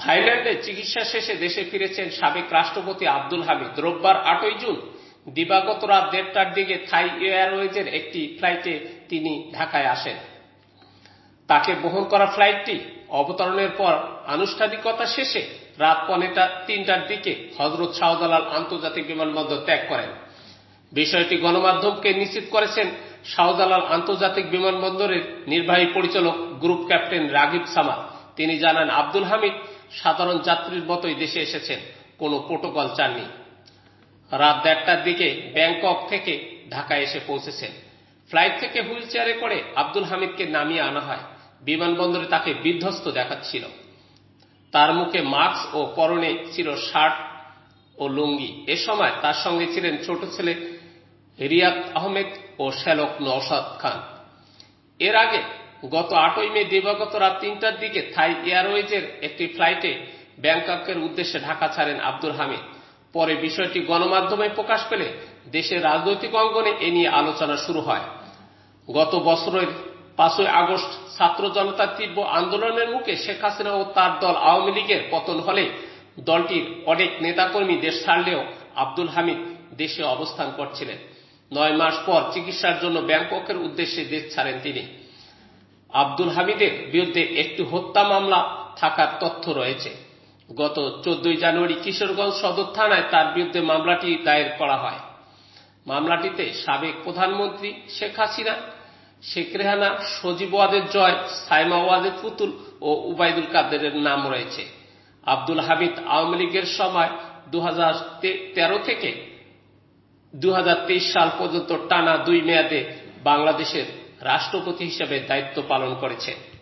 থাইল্যান্ডে চিকিৎসা শেষে দেশে ফিরেছেন সাবেক রাষ্ট্রপতি আব্দুল হামিদ। রোববার আটই জুন দিবাগত রাত দেড়টার দিকে থাই এয়ারওয়েজের একটি ফ্লাইটে তিনি ঢাকায় আসেন। তাকে বহন করা ফ্লাইটটি অবতরণের পর আনুষ্ঠানিকতা শেষে রাত পনেটা তিনটার দিকে হজরত শাহজালাল আন্তর্জাতিক বিমানবন্দর ত্যাগ করেন। বিষয়টি গণমাধ্যমকে নিশ্চিত করেছেন শাহজালাল আন্তর্জাতিক বিমানবন্দরের নির্বাহী পরিচালক গ্রুপ ক্যাপ্টেন রাগিব সামা তিনি জানান, আব্দুল হামিদ সাধারণ যাত্রীর মতোই দেশে এসেছেন কোনো প্রোটোকল চাননি। রাত দেড়টার দিকে ব্যাংকক থেকে ঢাকায় এসে পৌঁছেছেন। ফ্লাইট থেকে হুইল চেয়ারে করে আব্দুল হামিদকে নামিয়ে আনা হয়। বিমানবন্দরে তাকে বিধ্বস্ত দেখাচ্ছিল। তার মুখে মাস্ক ও পরনে ছিল শার্ট ও লুঙ্গি। এ সময় তার সঙ্গে ছিলেন ছোট ছেলে রিয়াদ আহমেদ ও শ্যালক নওশাদ খান। এর আগে গত আটই মে দিবাগত রাত তিনটার দিকে থাই এয়ারওয়েজের একটি ফ্লাইটে ব্যাংককের উদ্দেশ্যে ঢাকা ছাড়েন আব্দুল হামিদ। পরে বিষয়টি গণমাধ্যমে প্রকাশ পেলে দেশের রাজনৈতিক অঙ্গনে এ নিয়ে আলোচনা শুরু হয়। গত বছরের পাঁচই আগস্ট ছাত্র জনতার তীব্র আন্দোলনের মুখে শেখ হাসিনা ও তার দল আওয়ামী লীগের পতন হলে দলটির অনেক নেতাকর্মী দেশ ছাড়লেও আব্দুল হামিদ দেশে অবস্থান করছিলেন। নয় মাস পর চিকিৎসার জন্য ব্যাংককের উদ্দেশ্যে দেশ ছাড়েন তিনি। আব্দুল হামিদের বিরুদ্ধে একটি হত্যা মামলা থাকার তথ্য রয়েছে। গত চোদ্দই জানুয়ারি কিশোরগঞ্জ সদর থানায় তার বিরুদ্ধে মামলাটি দায়ের করা হয়। মামলাটিতে সাবেক প্রধানমন্ত্রী শেখ হাসিনা, শেখ রেহানা, সজীব ওয়াজেদ জয়, সাইমা ওয়াদের পুতুল ও উবায়দুল কাদেরের নাম রয়েছে। আব্দুল হামিদ আওয়ামী লীগের সময় দু হাজার তেরো থেকে দু হাজার তেইশ সাল পর্যন্ত টানা দুই মেয়াদে বাংলাদেশের রাষ্ট্রপতি হিসেবে দায়িত্ব পালন করেছে